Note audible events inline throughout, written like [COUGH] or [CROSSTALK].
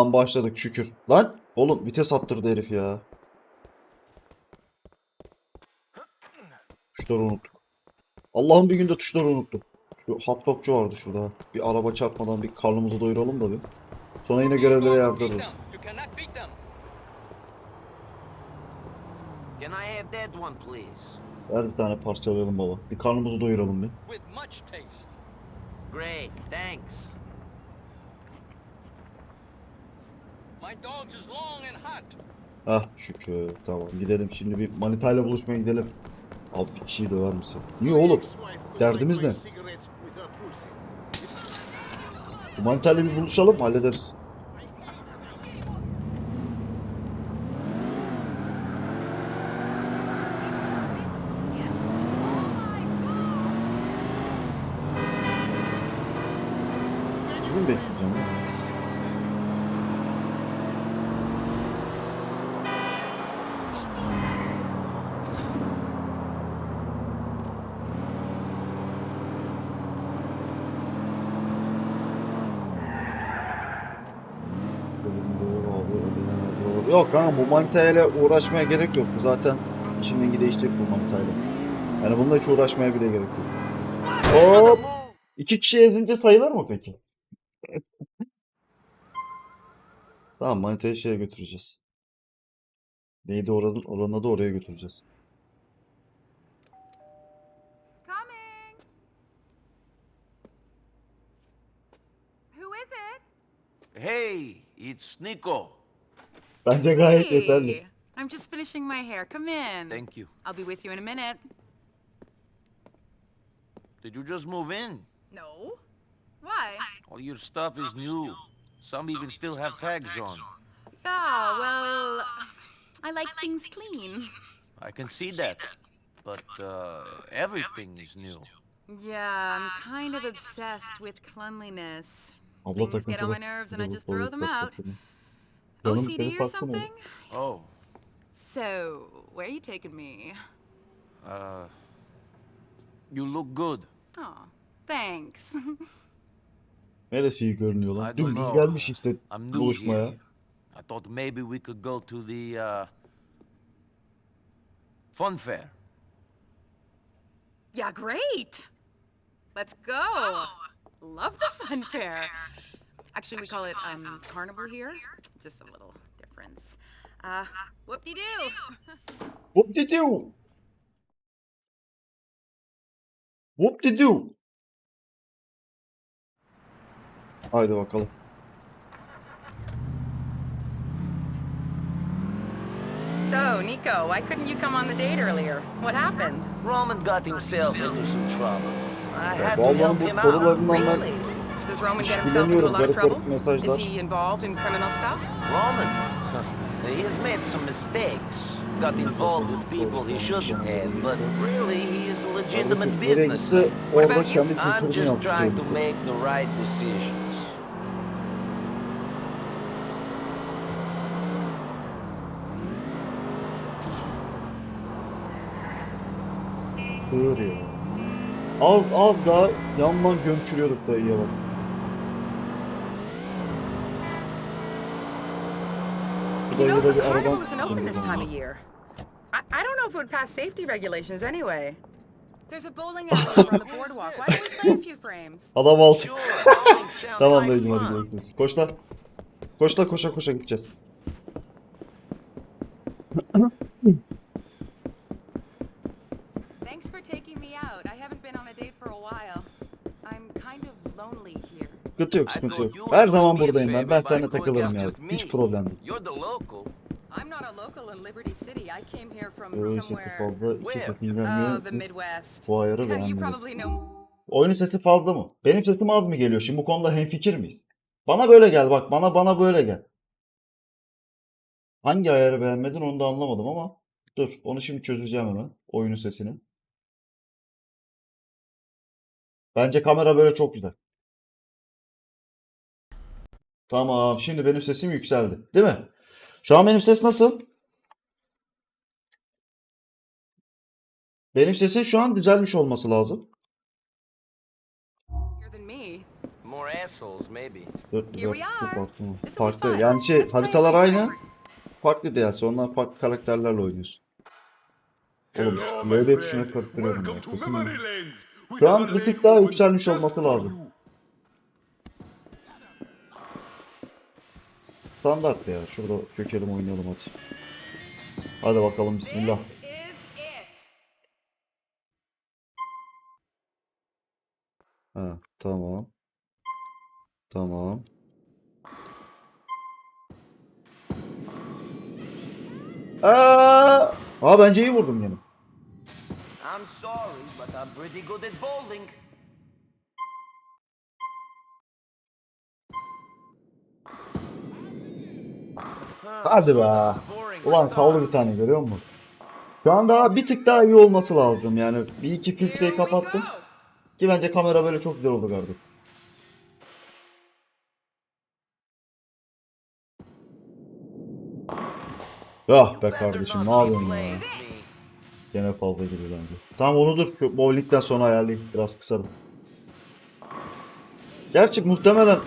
Tamam başladık şükür. Lan oğlum vites attırdı herif ya. Tuşları unuttuk. Allah'ım bir günde tuşları unuttum. Şu hot vardı şurada. Bir araba çarpmadan bir karnımızı doyuralım da bir. Sonra yine görevlere yardırırız. Ver bir tane parçalayalım baba. Bir karnımızı doyuralım bir. Great, thanks. My dogs is long and hot. Ah şükür. Tamam gidelim şimdi bir manitayla buluşmaya gidelim. Abi bir kişiyi döver misin? Niye oğlum? Derdimiz ne? Bu manitayla bir buluşalım hallederiz. Kimi bekleyeceğim ya? Yok kanka bu manitayla uğraşmaya gerek yok. Bu zaten işin rengi değişecek bu manitayla. Yani bununla hiç uğraşmaya bile gerek yok. Hop! İki kişi ezince sayılır mı peki? [LAUGHS] tamam manitayı şeye götüreceğiz. Neydi oranın, oranın adı oraya götüreceğiz. Coming. Who is it? Hey, it's Nico. Bence gayet yeterli. Hey, I'm just finishing my hair. Come in. Thank you. I'll be with you in a minute. Did you just move in? No. Why? All your stuff is new. Some even still have tags on. Yeah, well, I like things clean. I can see that. But uh, everything is new. Yeah, I'm kind of obsessed with cleanliness. Abla Things get on takıntılı. my nerves and I just throw them out. Dur, dur. Canım OCD or farklı mı? something? Oh, So, where are you taking me? uh, you look good. Oh, thanks. Neresi iyi görünüyor I lan? don't Dümdüz know. gelmiş işte I'm new buluşmaya. here. I thought maybe we could go to the uh, fun fair. yeah, great. Let's go. Love the fun fair. Actually, we call it um, carnival here. Just a little difference. Uh, whoop-de-doo. [LAUGHS] Whoop de doo. Whoop de doo. Haydi bakalım. So, Nico, why couldn't you come on the date earlier? What happened? Roman got himself into some trouble. I had to help him out. Really? Does Roman get himself into a lot of trouble? Is he involved in criminal stuff? Roman, he's made some mistakes. Got involved with people he shouldn't have, but really he is a legitimate businessman. orada about you? I'm just trying to make the right decisions. Sığır ya. Az az daha yandan gömçürüyorduk dayıya bak. You know, the carnival isn't open this time of year. I, I don't know if it would pass safety regulations anyway. There's a bowling alley over on the boardwalk. Why don't we play a few frames? [LAUGHS] Adam altı. Sure, bowling sounds Tamam like dayıcım hadi fun. görüşürüz. Koş lan. Koş lan koşa koşa gideceğiz. Thanks for taking me out. I haven't been on a date for a while. I'm kind of lonely here. Sıkıntı yok sıkıntı yok. Her zaman buradayım ben. Ben seninle takılırım ya. Hiç problem değil. I'm not a local in Liberty City. I came here from Oyun sesi somewhere. fazla. İki Oh, the Midwest. Bu ayarı you beğenmedim. probably know Oyunun sesi fazla mı? Benim sesim az mı geliyor? Şimdi bu konuda hemfikir miyiz? Bana böyle gel bak. Bana bana böyle gel. Hangi ayarı beğenmedin onu da anlamadım ama dur onu şimdi çözeceğim hemen. Oyunun sesini. Bence kamera böyle çok güzel. Tamam. Şimdi benim sesim yükseldi. Değil mi? Şu an benim ses nasıl? Benim sesim şu an düzelmiş olması lazım. Dört dört are. farklı. Yani şey haritalar aynı. Farklı DLC. Onlar farklı karakterlerle oynuyorsun. Oğlum böyle ya. Kesin mi? Şu an bir tık daha yükselmiş olması lazım. Standart ya. Şurada kökelim oynayalım hadi. Hadi bakalım bismillah. Ha, tamam. Tamam. Aa, Aa bence iyi vurdum yine. I'm sorry, but I'm pretty good at bowling. Hadi be. Ulan kaldı bir tane görüyor musun? Şu an daha bir tık daha iyi olması lazım yani. Bir iki filtreyi kapattım. Ki bence kamera böyle çok güzel oldu kardeşim. Ah be kardeşim ne yapıyorsun ya? Gene fazla gibi bence. Tamam onu dur. Bowlingden sonra ayarlayayım. Biraz kısarım. Gerçi muhtemelen...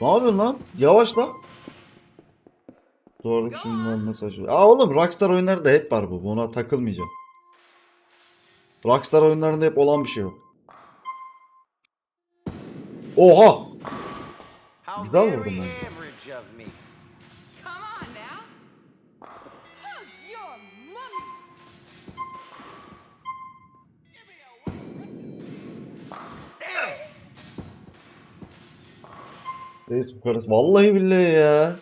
Ne yapıyorsun lan? Yavaş lan. Doğru şimdi mesajı. Aa oğlum Rockstar oyunları da hep var bu. Buna takılmayacağım. Rockstar oyunlarında hep olan bir şey o. Oha! Güzel mommy? Damn! Reis bu karısı. Vallahi billahi ya.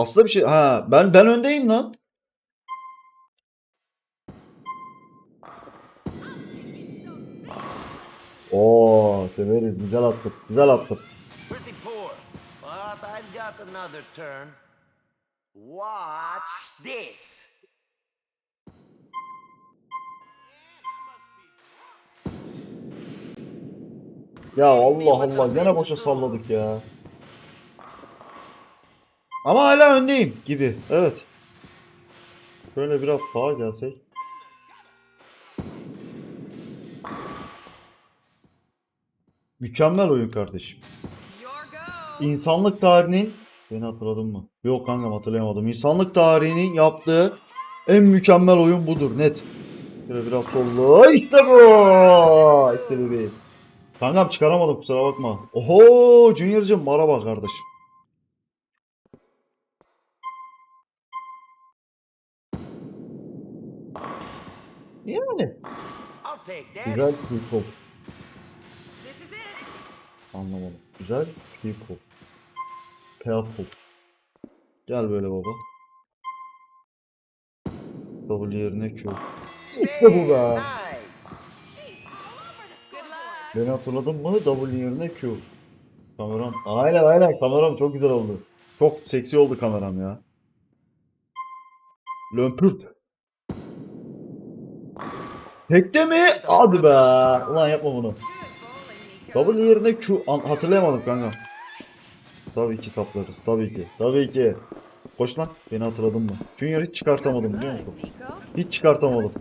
Aslında bir şey. Ha ben ben öndeyim lan. Oo severiz. Güzel attık. Güzel attık. Watch this. Ya Allah Allah gene boşa salladık ya. Ama hala öndeyim gibi. Evet. Şöyle biraz sağa gelsek. Mükemmel oyun kardeşim. İnsanlık tarihinin beni hatırladın mı? Yok kankam hatırlayamadım. İnsanlık tarihinin yaptığı en mükemmel oyun budur net. Şöyle biraz sollu. İşte bu. İşte bebeğim. Kankam çıkaramadım kusura bakma. Oho Junior'cım merhaba kardeşim. Yani. Güzel people. Anlamadım. Güzel people. People. Gel böyle baba. W yerine Q. İşte bu be. Beni hatırladın mı? W yerine Q. Kameram. Aynen aynen kameram çok güzel oldu. Çok seksi oldu kameram ya. Lömpürt. Tekte mi? Hadi be. Ulan yapma bunu. W yerine Q. Hatırlayamadım kanka. Tabii ki saplarız. Tabii ki. Tabii ki. Koş lan. Beni hatırladın mı? Junior hiç çıkartamadım biliyor musun? Hiç çıkartamadım.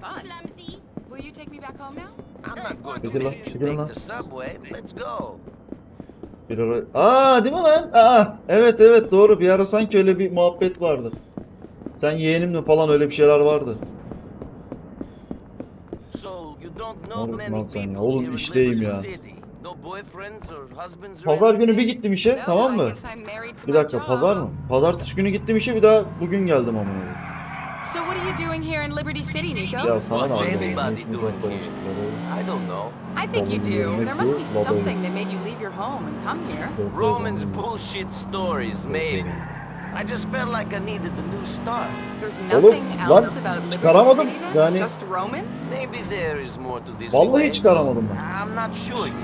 Çekil lan, çekil lan. Bir ara... Aa değil mi lan? Aa evet evet doğru. Bir ara sanki öyle bir muhabbet vardı. Sen yeğenimle falan öyle bir şeyler vardı. So you don't know Oğlum, many lan sen ya. Oğlum, işteyim Liberty ya. City. No boyfriends or husbands or Pazar günü bir gittim işe tamam mı? guess I'm married to Bir dakika pazar mı? Pazartesi günü gittim işe bir daha bugün geldim ama. So what are you doing here in Liberty City, Nico? Ya sana What's ne everybody doing here? böyle? I don't know. I think you do. There must be something that made you leave your home and come here. Roman's bullshit stories, maybe. I just felt like I needed a new start. There's Oğlum, nothing lan, else about Liberty çıkaramadım. City? Yani- Just Roman? Maybe there is more to this Vallahi place. çıkaramadım ben. I'm not sure yet.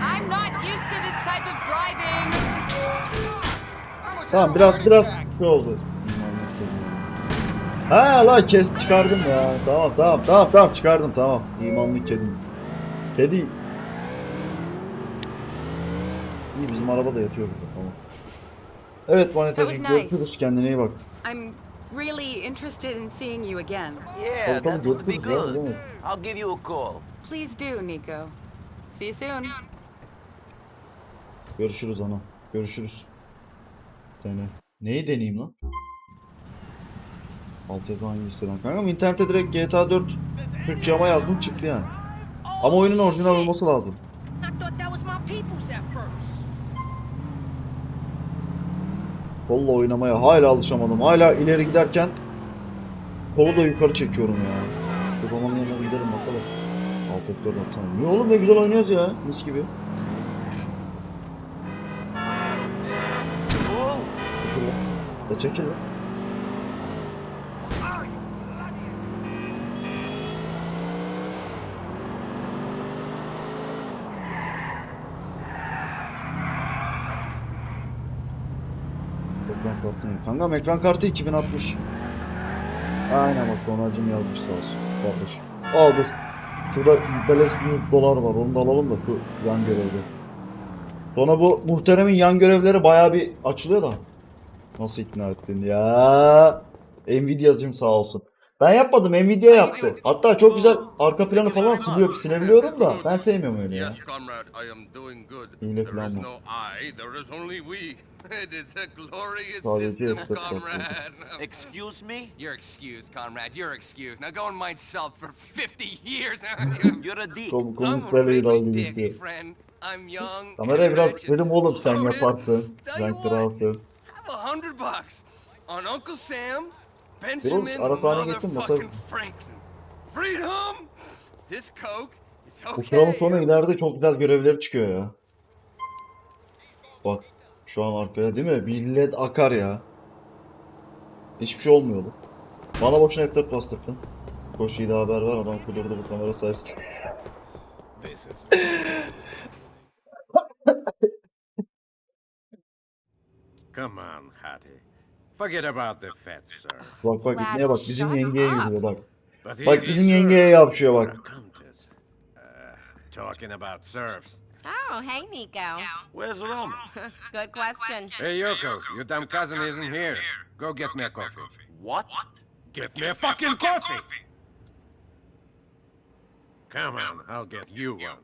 I'm not used to this type of driving. Tamam biraz biraz şey oldu. Ha la kes çıkardım ya. Tamam tamam tamam tamam çıkardım tamam. İmanlı kedim. Kedi. Bizim araba da yatıyor burada tamam. Evet Manetacığım That was nice. görüşürüz kendine iyi bak. I'm really interested in seeing you again. Yeah, that would be good. I'll give you a call. Please do, Nico. See you soon. Görüşürüz ana. Görüşürüz. Dene. Neyi deneyeyim lan? Altyazı hangisi lan? Kankam internete direkt GTA 4 Türkçe ama yazdım çıktı yani. Ama oyunun orijinal olması lazım. Kolla oynamaya hala alışamadım. Hala ileri giderken kolu da yukarı çekiyorum ya. Babamın yanına gidelim bakalım. Alt F4 atsana. Niye oğlum ne güzel oynuyoruz ya. Mis gibi. Ya çekil lan. Ekran kartı ne? Kankam ekran kartı 2060. Aynen bak donacım yazmış sağ olsun. Kardeş. Aa dur. Şurada beleş 100 dolar var onu da alalım da şu yan görevde. Sonra bu muhteremin yan görevleri bayağı bir açılıyor da. Nasıl ikna ettin ya? Nvidia'cım sağ olsun. Ben yapmadım Nvidia yaptı. Hatta çok güzel arka planı falan siliyor silebiliyorum da ben sevmiyorum öyle ya. Hile falan mı? no I, there is only we. [LAUGHS] It is a glorious Sadece system, F4 yaptı. comrade. Excuse me? You're excused, comrade. You're excused. Now go and mind self for 50 years. [LAUGHS] You're a dick. Kom really dalga dick, geçti. friend. I'm young. Kameraya biraz dedim oğlum sen yaparsın. Sen kralsın. Have a hundred bucks on Uncle Sam, Benjamin, motherfucking Franklin. Freedom! This coke is Bu kralın sonra ileride çok güzel görevleri çıkıyor ya. Bak şu an arkaya değil mi? Millet akar ya. Hiçbir şey olmuyordu. Bana boşuna F4 bastırdın. Koş iyi de haber var adam kudurdu bu kamera sayesinde. [LAUGHS] Come on, Hattie. Forget about the fat, sir. Bak bak gitmeye bak bizim yengeye gidiyor bak. But Bak bizim yengeye yapışıyor or bak. a countess. Uh, talking about serfs. Oh, hey, Nico. Where's Roma? [LAUGHS] Good question. Hey, Yoko, your dumb cousin isn't here. Go get me a coffee. What? Get me a fucking coffee! Come on, I'll get you one.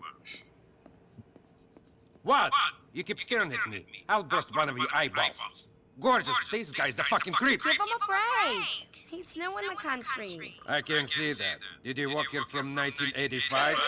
What? You keep staring at me. I'll burst one of your eyeballs. Gorgeous, this guy's the fucking creep. Give him a break. He's new in the country. I can see that. Did he walk here from 1985? [LAUGHS]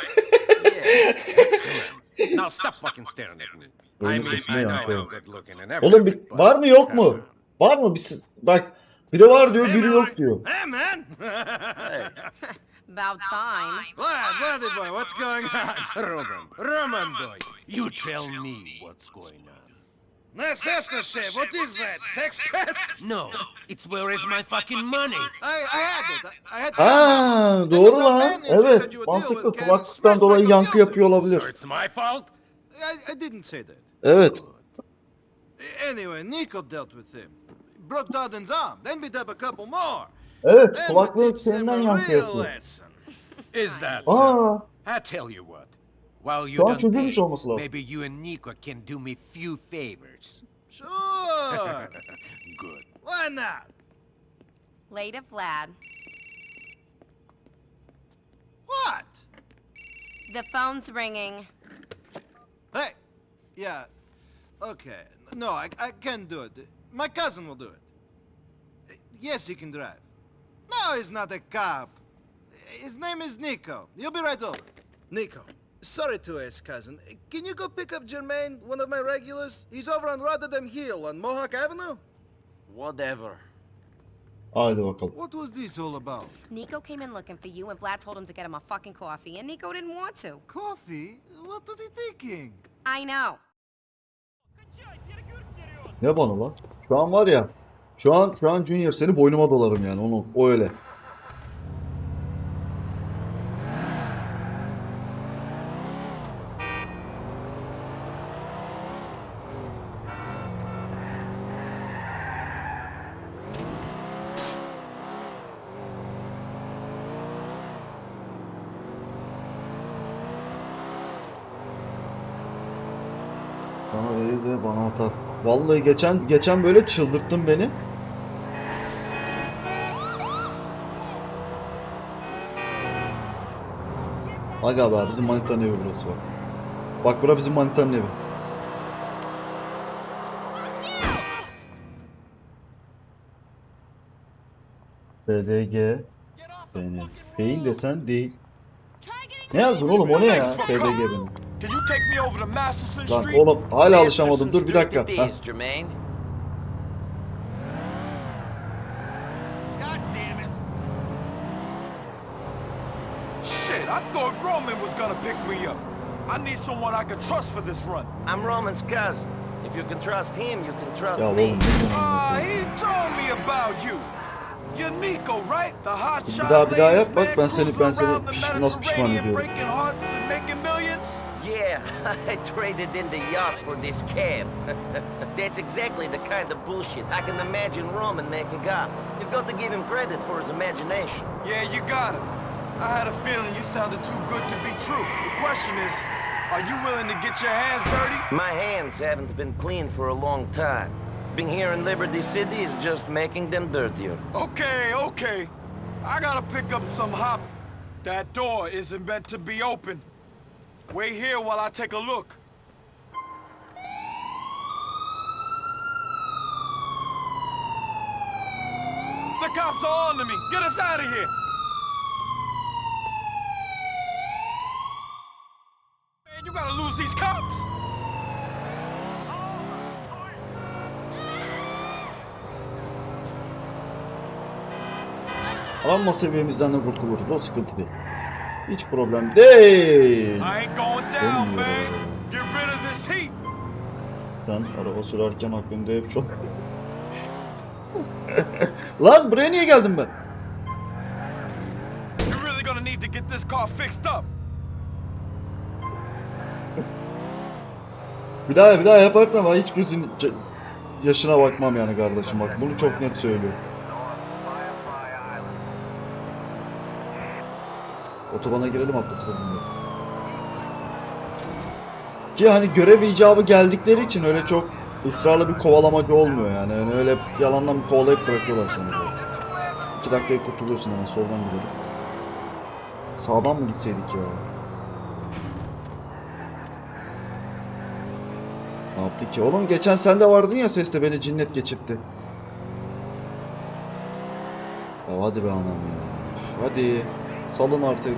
Yeah. Excellent. Now stop fucking staring at me. I Oyunun mean, I know yankı. I'm good looking and Oğlum bir, everything, but var mı yok mu? Var mı? Bir, s- bak biri var diyor biri yok diyor. Hey, man! [LAUGHS] About time. Vlad, Vladdy boy, what's going on? [LAUGHS] Roman, Roman boy, you tell me what's going on. Nasesta chef, what is that? Sex pest? No, it's where is my fucking money? I, I had it. I had Ha doğru lan. Evet. Mantıklı. Kulaklıktan dolayı yankı yapıyor olabilir. So it's my fault? I, I didn't say that. Evet. Anyway, Nico dealt with him. Broke Darden's arm, then beat up a couple more. Evet. Then we Kulaklığı teach them senden a yankı real yapıyor. lesson. Is that so? Aa. I tell you what. While you Şu an don't çözülmüş pay, olması lazım. maybe you and Nico can do me few favors. Sure. [LAUGHS] Good. Why not? Later, Vlad. What? The phone's ringing. Hey. Yeah. Okay. No, I, I can't do it. My cousin will do it. Yes, he can drive. No, he's not a cop. His name is Nico. He'll be right over. Nico, sorry to ask, cousin. Can you go pick up Jermaine, one of my regulars? He's over on Rotterdam Hill on Mohawk Avenue. Whatever. Haydi bakalım. What was this all about? Nico came in looking for you, and Vlad told him to get him a fucking coffee, and Nico didn't want to. Coffee? What was he thinking? I know. Ne bana lan? Şu an var ya. Şu an şu an Junior seni boynuma dolarım yani onu o öyle. Sana Bana verir atar. Vallahi geçen geçen böyle çıldırttın beni. Aga be bizim manitanın evi burası bak. Bak bura bizim manitanın evi. BDG Beni. Değil desen değil. Ne yazdın oğlum o ne ya? BDG benim. Can you take me over to Masterson Lan Street? oğlum hala alışamadım. Dur bir dakika. it Heh. is, Jermaine. God damn it! Shit, I thought Roman was gonna pick me up. I need someone I can trust for this run. I'm Roman's cousin. If you can trust him, you can trust Ya me. oğlum Ah, he told me about you. You're Nico, right? The hot Bir daha- bir daha yap, bak ben seni- ben seni piş- nasıl pişman ediyorum. Yeah, [LAUGHS] I traded in the yacht for this cab. [LAUGHS] That's exactly the kind of bullshit I can imagine Roman making up. You've got to give him credit for his imagination. Yeah, you got him. I had a feeling you sounded too good to be true. The question is, are you willing to get your hands dirty? My hands haven't been clean for a long time. Being here in Liberty City is just making them dirtier. Okay, okay. I gotta pick up some hop. That door isn't meant to be open. Wait here while I take a look. The cops are on to me. Get us out of here. Man, you gotta lose these cops. Alanma seviyemizden de kurtuluruz. O sıkıntı değil. Hiç problem değil. Sen araba sürerken aklımda hep şu... [LAUGHS] Lan buraya niye geldim ben? Bir daha bir daha yaparsan ama hiç gözün yaşına bakmam yani kardeşim bak bunu çok net söylüyorum. Otobana girelim atlatalım bunu. Ki hani görev icabı geldikleri için öyle çok ısrarla bir kovalamacı olmuyor yani. yani öyle yalandan bir kovalayıp bırakıyorlar sonra. İki dakikaya kurtuluyorsun hemen soldan gidelim. Sağdan mı gitseydik ya? Ne yaptı ki? Oğlum geçen sen de vardın ya seste beni cinnet geçirtti. Ya hadi be anam ya. Hadi. Salın artık.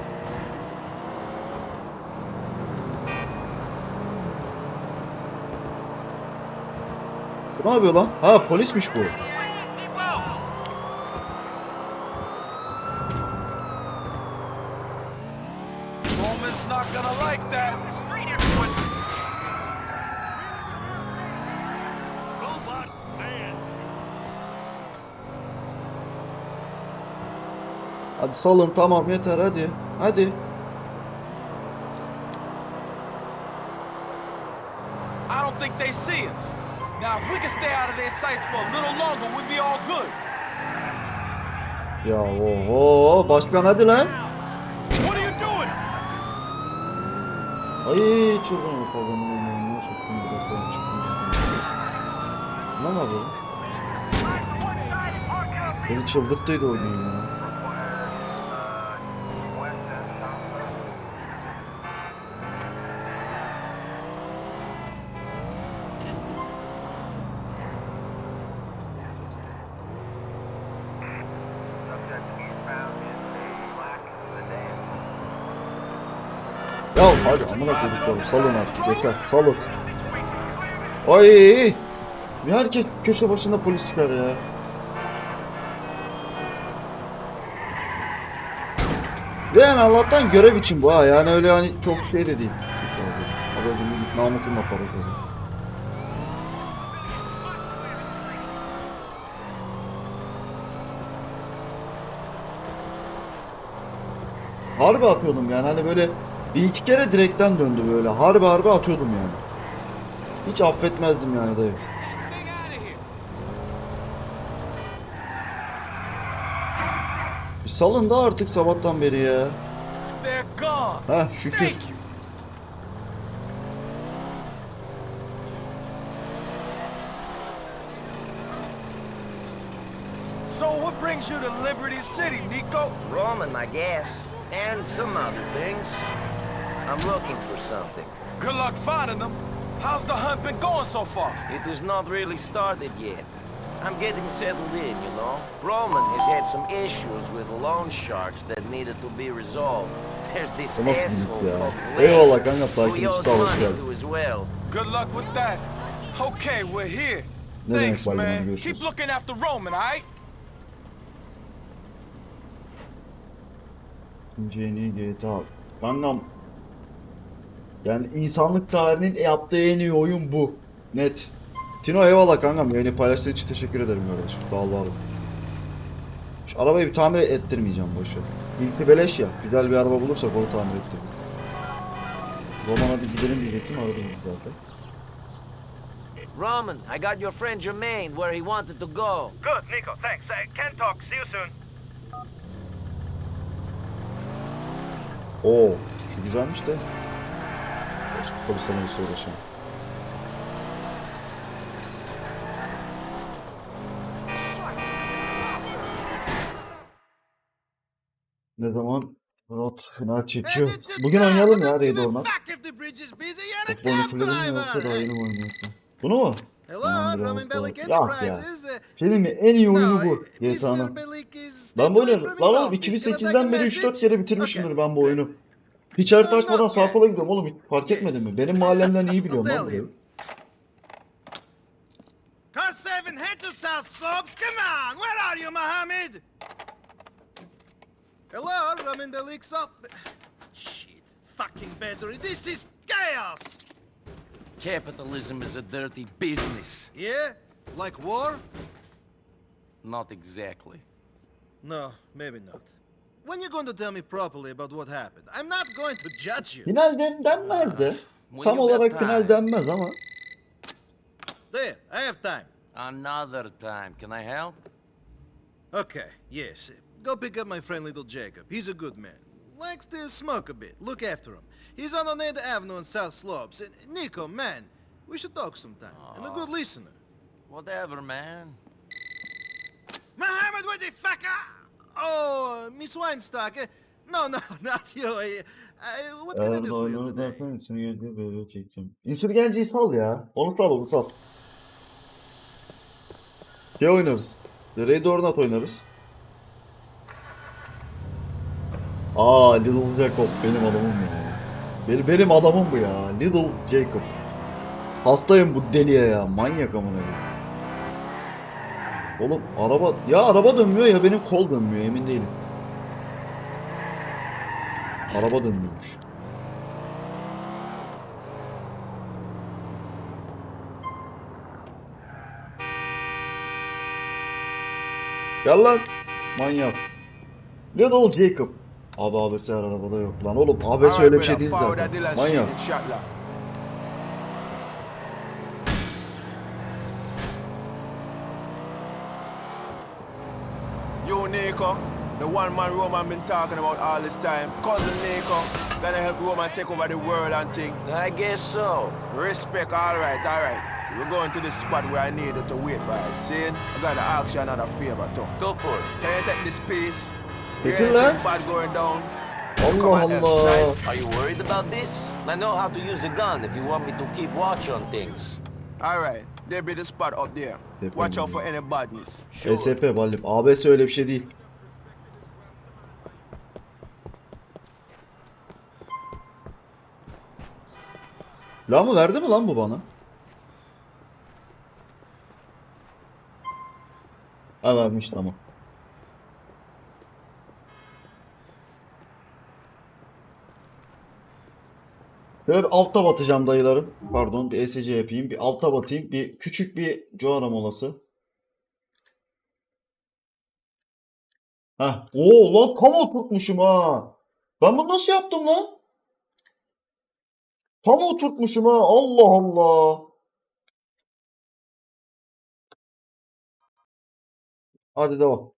Ne yapıyor lan? Ha polismiş bu. Roman's not gonna like that. Hadi salın tamam yeter hadi. Hadi. I don't think they see us. Now, if we can stay out of their sights for a little longer, we'll be all good. Ya oho başkan hadi lan. Ay çılgın babanın önüne soktum biraz sonra çıktım. Ne yapıyor? Beni çıldırttıydı o gün ya. Ya hadi amına koyduklarım salın artık yeter salın. Ay herkes köşe başında polis çıkar ya. Ve yani Allah'tan görev için bu ha yani öyle hani çok şey de değil. Abi günlük namusumla para kazan. Harbi atıyordum yani hani böyle bir iki kere direkten döndü böyle. Harbi harbi atıyordum yani. Hiç affetmezdim yani dayı. Salın da artık sabahtan beri ya. Heh şükür. So what brings you to Liberty City, Nico? Rum and my gas, and some other things. I'm looking for something. Good luck finding them. How's the hunt been going so far? It has not really started yet. I'm getting settled in, you know. Roman has had some issues with loan sharks that needed to be resolved. There's this nasıl asshole gidip ya? called Vlad, Eyvallah kanka who he owes money to as well. Good luck with that. Okay, we're here. Ne demek Thanks, Balyaman, man. görüşürüz. Keep looking after Roman, alright? İkinci yeni GTA. Kankam. Yani insanlık tarihinin yaptığı en iyi oyun bu. Net. Tino eyvallah kankam. Yayını paylaştığın için teşekkür ederim kardeşim. Sağ ol. Şu arabayı bir tamir ettirmeyeceğim boşver. İlki beleş ya. Güzel bir araba bulursak onu tamir ettiririz. Roman'a bir gidelim diyecektim aradım biz zaten. Roman, I got your friend Jermaine where he wanted to go. Good, Nico, thanks. Uh, can talk. See you soon. Oo, şu güzelmiş de. Polisle neyse uğraşamam. Ne zaman Rot final çekiyor. Bugün oynayalım ya Raid Orman. Fuck if the bridge is busy, you're a Top oyunu cab fulledim mi yoksa daha yeni mi? Bunu mu? Yok ya. Uh, Şey mi? En iyi oyunu bu. GTA'nın. Ben bu oyunu, lan oğlum office. Can I take a 2008'den beri 3-4 message? kere bitirmişimdir ben bu oyunu. Hiç harita I'm açmadan not sağa sola gidiyorum oğlum. Fark etmedin mi? Benim mahallemden iyi biliyorum lan burayı. Car 7, head to South Slopes. Come on, where are you, Mohammed? Hello, Roman Belic's up. Shit, fucking battery. This is chaos. Capitalism is a dirty business. Yeah? Like war? Not exactly. No, maybe not. When you going to tell me properly about what happened? I'm not going to judge you. Final den denmez de. Ah, when Tam you got olarak final time. denmez ama. There, I have time. Another time. Can I help? Okay, yes. Go pick up my friend little Jacob. He's a good man. Likes to smoke a bit. Look after him. He's on Oneida Avenue in South Slopes. And Nico, man, we should talk sometime. I'm a good ah. listener. Whatever, man. Mohammed, what the fuck? Oh, Miss Weinstock. eh, No, no, [LAUGHS] not you. eh, uh, what can I do for you today? böyle çekeceğim. İnsürgenciyi sal ya. Onu sal onu sal. Şey oynarız. Raid Ornat oynarız. Aa Little Jacob benim adamım ya. Benim, benim adamım bu ya. Little Jacob. Hastayım bu deliye ya. Manyak amına koyayım. Oğlum araba ya araba dönmüyor ya benim kol dönmüyor emin değilim. Araba dönmüyormuş. Gel lan. Manyak. Little Jacob. Abi ABS her arabada yok lan oğlum. ABS öyle bir şey değil zaten. Manyak. One man Roman been talking about all this time. Cousin Nico, gonna help Roman take over the world and thing. I guess so. Respect, alright, alright. We're going to the spot where I need you to wait for us. See? I gotta ask you another favor too. Go for it. Can you take this piece? Peki Anything lan. bad going down? Allah Come on, Allah. Are you worried about this? I know how to use a gun if you want me to keep watch on things. Alright, there be the spot up there. Watch out for any badness. Sure. SP Ballim. ABS öyle bir şey değil. Lan mı verdi mi lan bu bana? Ha vermiş tamam. Böyle bir altta batacağım dayılarım. Pardon bir ESC yapayım. Bir altta batayım. Bir küçük bir Joara molası. Heh. Oo lan tam oturtmuşum ha. Ben bunu nasıl yaptım lan? Tam oturtmuşum ha. Allah Allah. Hadi devam.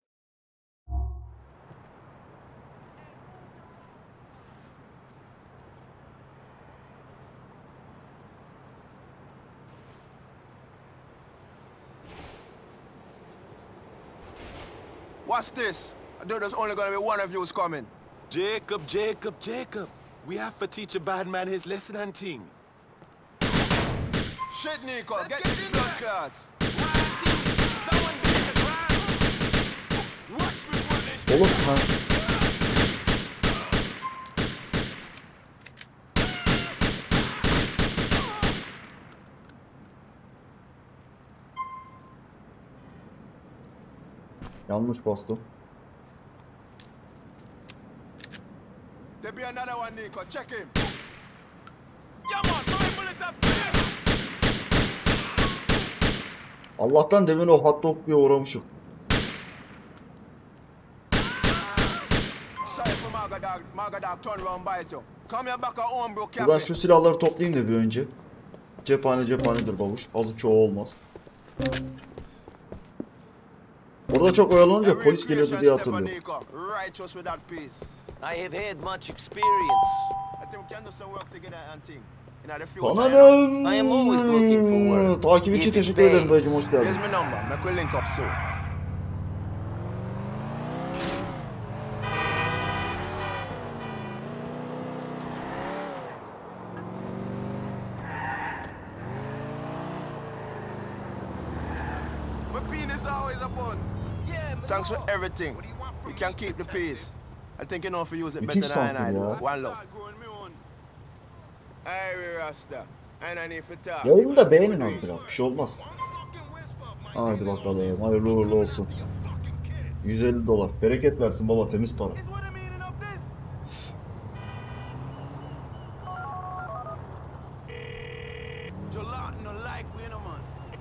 What's this? I thought there's only gonna be one of yous coming. Jacob, Jacob, Jacob. We have to teach a bad man his lesson and thing. Shit, Nico, get these blood clots. Oğlum ha. Yanlış bastım. There be another one, Nico. Check him. Yeah, man, my bullet up flame. Allah'tan demin o hot dog'luya uğramışım. Sorry for Magadog. Magadog turn around bite you. Come here back at home, bro. Buradan şu silahları toplayayım da bir önce. Cephane cephanedir babuş. Azı çoğu olmaz. Orada çok oyalanınca polis geliyordu diye hatırlıyorum. Nico. Righteous with that piece. I have had much experience. I think we can do some work together and. In the future. Kanalım. I am always looking for work. Takip için If it teşekkür ederim pays. dayıcım hoş Here's geldin. my number. Make we link up soon. My penis always a bun. Thanks for everything. You can keep the peace. I think you know if you use it better Müthiş than I do. ya. One love. Hey, Rasta. I don't need to talk. Yayını da beğenin abi biraz. Bir şey olmaz. Haydi bakalım. Hayırlı uğurlu olsun. 150 dolar. Bereket versin baba temiz para.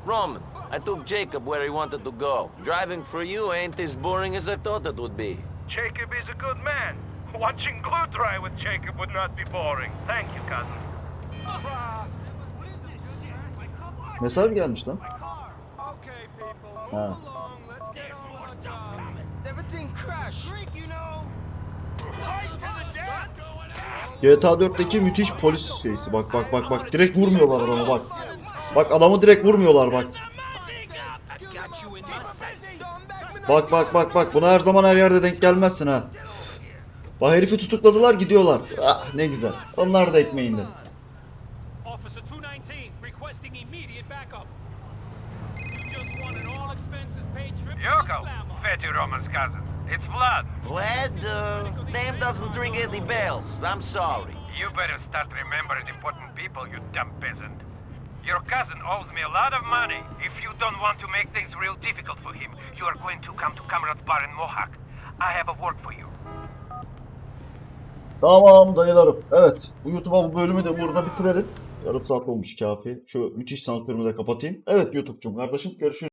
Roman, I took Jacob where he wanted to go. Driving for you ain't as boring as I thought it would be. Jacob is a good man. [LAUGHS] Watching glue dry with Jacob would not be boring. Thank you, cousin. Mesaj gelmiş lan. Ha. GTA 4'teki müthiş polis şeysi. Bak bak bak bak. Direkt vurmuyorlar adamı bak. Bak adamı direkt vurmuyorlar bak. Bak bak bak bak. Buna her zaman her yerde denk gelmezsin ha. Bak herifi tutukladılar gidiyorlar. Ah ne güzel. Onlar da ekmeğinden. Officer 219, requesting immediate backup. You just want an all expenses paid trip to the Yoko. Fatty Roman's cousin. It's Vlad. Vlad, uh, name doesn't ring any bells. I'm sorry. You better start remembering important people, you dumb peasant. Your cousin owes me a lot of money. If you don't want to make things real difficult for him, you are going to come to Comrade's bar in Mohawk. I have a work for you. Tamam dayılarım. Evet. Bu YouTube'a bu bölümü de burada bitirelim. Yarım saat olmuş kafi. Şu müthiş sansürümü de kapatayım. Evet YouTube'cum kardeşim görüşürüz.